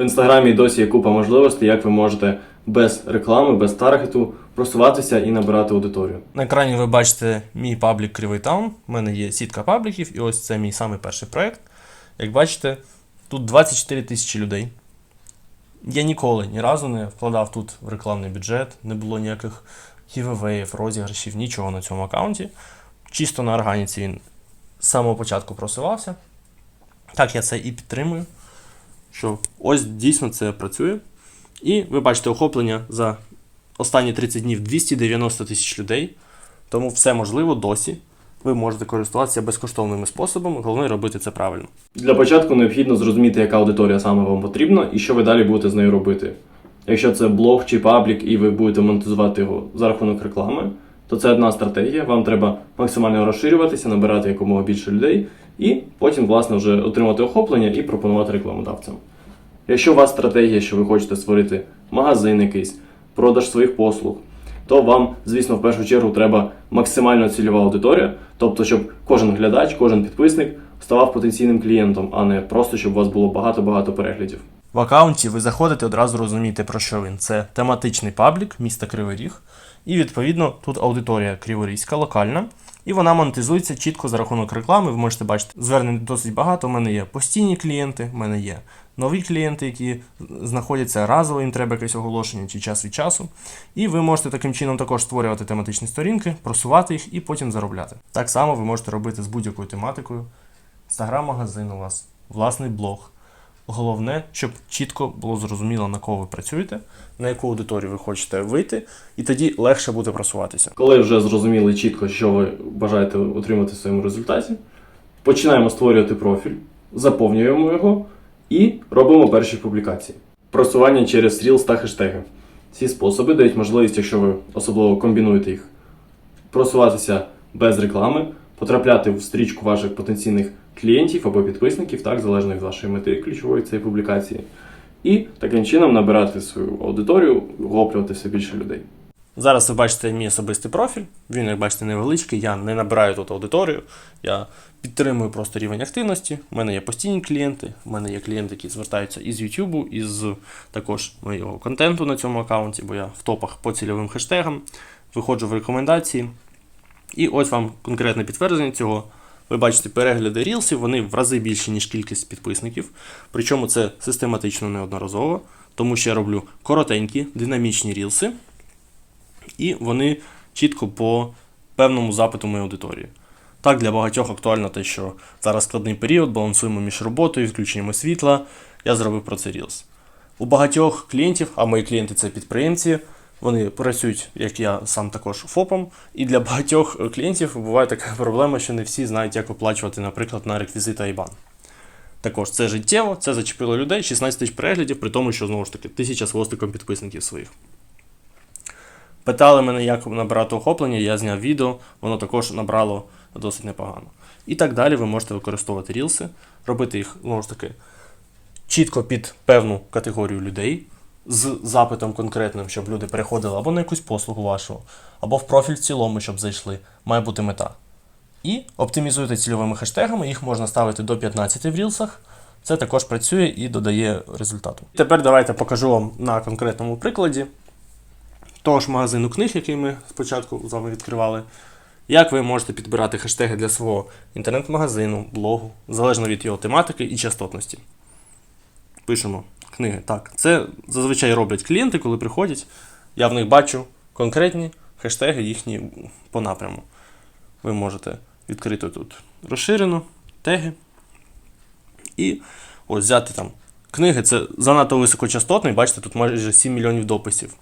В інстаграмі досі є купа можливостей, як ви можете без реклами, без таргету просуватися і набирати аудиторію. На екрані ви бачите мій паблік Кривий Таун. У мене є сітка пабліків, і ось це мій самий перший проект. Як бачите, тут 24 тисячі людей. Я ніколи ні разу не вкладав тут в рекламний бюджет, не було ніяких гівевеїв, розіграшів, нічого на цьому аккаунті. Чисто на органіці він з самого початку просувався. Так, я це і підтримую. Що ось дійсно це працює. І ви бачите охоплення за останні 30 днів 290 тисяч людей. Тому все можливо досі. Ви можете користуватися безкоштовними способами, головне робити це правильно. Для початку необхідно зрозуміти, яка аудиторія саме вам потрібна і що ви далі будете з нею робити. Якщо це блог чи паблік, і ви будете монетизувати його за рахунок реклами, то це одна стратегія. Вам треба максимально розширюватися, набирати якомога більше людей, і потім, власне, вже отримати охоплення і пропонувати рекламодавцям. Якщо у вас стратегія, що ви хочете створити магазин якийсь, продаж своїх послуг, то вам, звісно, в першу чергу треба максимально цільова аудиторія, тобто, щоб кожен глядач, кожен підписник ставав потенційним клієнтом, а не просто щоб у вас було багато-багато переглядів. В аккаунті ви заходите, одразу розумієте, про що він. Це тематичний паблік міста Кривий Ріг. І відповідно тут аудиторія криворізька, локальна. І вона монетизується чітко за рахунок реклами. Ви можете бачити, звернень досить багато. У мене є постійні клієнти, у мене є нові клієнти, які знаходяться разово, їм треба якесь оголошення чи час від часу. І ви можете таким чином також створювати тематичні сторінки, просувати їх і потім заробляти. Так само ви можете робити з будь-якою тематикою. Інстаграм-магазин у вас, власний блог. Головне, щоб чітко було зрозуміло, на кого ви працюєте, на яку аудиторію ви хочете вийти, і тоді легше буде просуватися. Коли вже зрозуміли чітко, що ви бажаєте отримати в своєму результаті, починаємо створювати профіль, заповнюємо його і робимо перші публікації. Просування через Reels та хештеги. Ці способи дають можливість, якщо ви особливо комбінуєте їх, просуватися без реклами, потрапляти в стрічку ваших потенційних клієнтів або підписників, так, залежно від вашої мети ключової цієї публікації, і таким чином набирати свою аудиторію, охоплювати все більше людей. Зараз ви бачите мій особистий профіль. Він, як бачите, невеличкий. Я не набираю тут аудиторію. Я підтримую просто рівень активності. У мене є постійні клієнти. У мене є клієнти, які звертаються із YouTube, із також моєго контенту на цьому аккаунті, бо я в топах по цільовим хештегам, виходжу в рекомендації. І ось вам конкретне підтвердження цього. Ви бачите перегляди рілсів, вони в рази більші, ніж кількість підписників. Причому це систематично неодноразово, тому що я роблю коротенькі, динамічні рілси, і вони чітко по певному запиту моєї аудиторії. Так, для багатьох актуально те, що зараз складний період, балансуємо між роботою, відключеннями світла. Я зробив про це Reels. У багатьох клієнтів, а мої клієнти це підприємці, вони працюють, як я сам також ФОПом. І для багатьох клієнтів буває така проблема, що не всі знають, як оплачувати, наприклад, на реквізита IBAN. Також це життєво, це зачепило людей, 16 тисяч переглядів, при тому, що знову ж таки тисяча з хвостиком підписників своїх. Питали мене, як набирати охоплення, я зняв відео, воно також набрало досить непогано. І так далі ви можете використовувати рілси, робити їх, знову ж таки, чітко під певну категорію людей, з запитом конкретним, щоб люди переходили або на якусь послугу вашу, або в профіль в цілому, щоб зайшли. Має бути мета. І оптимізуйте цільовими хештегами, їх можна ставити до 15 в рілсах. Це також працює і додає результату. Тепер давайте покажу вам на конкретному прикладі того ж магазину книг, який ми спочатку з вами відкривали. Як ви можете підбирати хештеги для свого інтернет-магазину, блогу, залежно від його тематики і частотності. Пишемо книги. Так, це зазвичай роблять клієнти, коли приходять. Я в них бачу конкретні хештеги їхні по напряму. Ви можете відкрити тут розширено, теги. І ось взяти там книги. Це занадто високочастотний, бачите, тут майже 7 мільйонів дописів.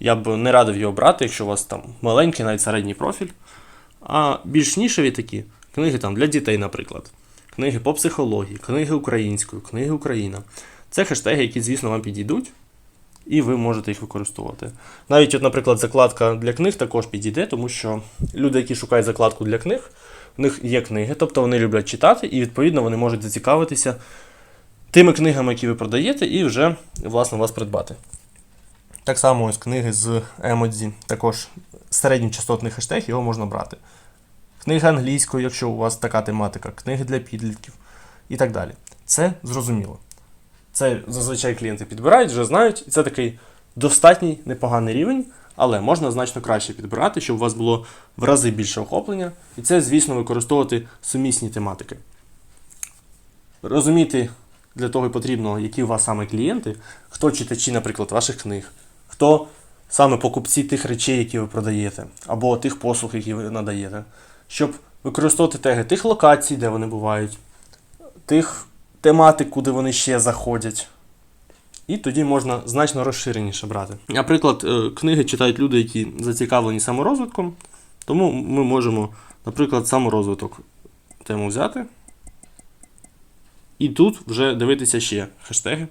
Я б не радив його брати, якщо у вас там маленький, навіть середній профіль. А більш нішеві такі книги там для дітей, наприклад. Книги по психології, книги українською, книги Україна. Це хештеги, які, звісно, вам підійдуть, і ви можете їх використовувати. Навіть, от, наприклад, закладка для книг також підійде, тому що люди, які шукають закладку для книг, в них є книги, тобто вони люблять читати, і відповідно вони можуть зацікавитися тими книгами, які ви продаєте, і вже, власне, вас придбати. Так само ось книги з емодзі, також середньочастотний хештег, його можна брати. Книги англійською, якщо у вас така тематика, книги для підлітків і так далі. Це зрозуміло. Це зазвичай клієнти підбирають, вже знають, і це такий достатній непоганий рівень, але можна значно краще підбирати, щоб у вас було в рази більше охоплення. І це, звісно, використовувати сумісні тематики. Розуміти для того потрібно, які у вас саме клієнти, хто читачі, наприклад, ваших книг, хто саме покупці тих речей, які ви продаєте, або тих послуг, які ви надаєте, щоб використовувати теги тих локацій, де вони бувають, тих тематик, куди вони ще заходять. І тоді можна значно розширеніше брати. Наприклад, е, книги читають люди, які зацікавлені саморозвитком, тому ми можемо, наприклад, саморозвиток тему взяти. І тут вже дивитися ще хештеги,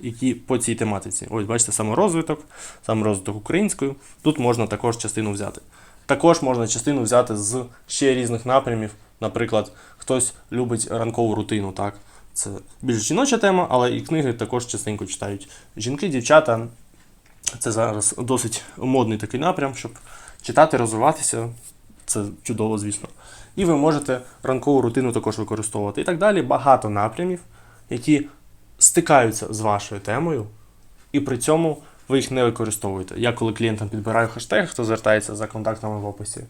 які по цій тематиці. Ось, бачите, саморозвиток, саморозвиток українською. Тут можна також частину взяти. Також можна частину взяти з ще різних напрямів. Наприклад, хтось любить ранкову рутину, так? Це більш жіноча тема, але і книги також частенько читають жінки, дівчата. Це зараз досить модний такий напрям, щоб читати, розвиватися. Це чудово, звісно. І ви можете ранкову рутину також використовувати. І так далі. Багато напрямів, які стикаються з вашою темою, і при цьому ви їх не використовуєте. Я коли клієнтам підбираю хештег, хто звертається за контактами в описі,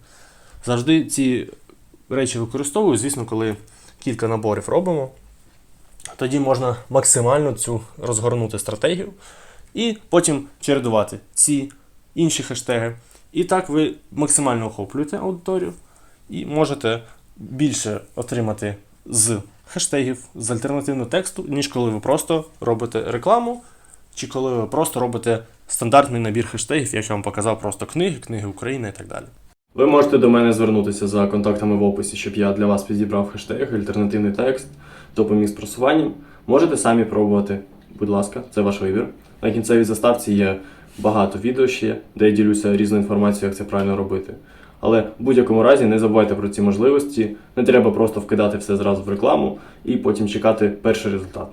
завжди ці речі використовую, звісно, коли кілька наборів робимо. Тоді можна максимально цю розгорнути стратегію і потім чередувати ці інші хештеги. І так ви максимально охоплюєте аудиторію і можете більше отримати з хештегів, з альтернативного тексту, ніж коли ви просто робите рекламу, чи коли ви просто робите стандартний набір хештегів, як я вам показав, просто книги, книги України і так далі. Ви можете до мене звернутися за контактами в описі, щоб я для вас підібрав хештег, альтернативний текст, допоміг з просуванням. Можете самі пробувати. Будь ласка, це ваш вибір. На кінцевій заставці є багато відео ще, де я ділюся різною інформацією, як це правильно робити. Але в будь-якому разі не забувайте про ці можливості. Не треба просто вкидати все зразу в рекламу і потім чекати перший результат.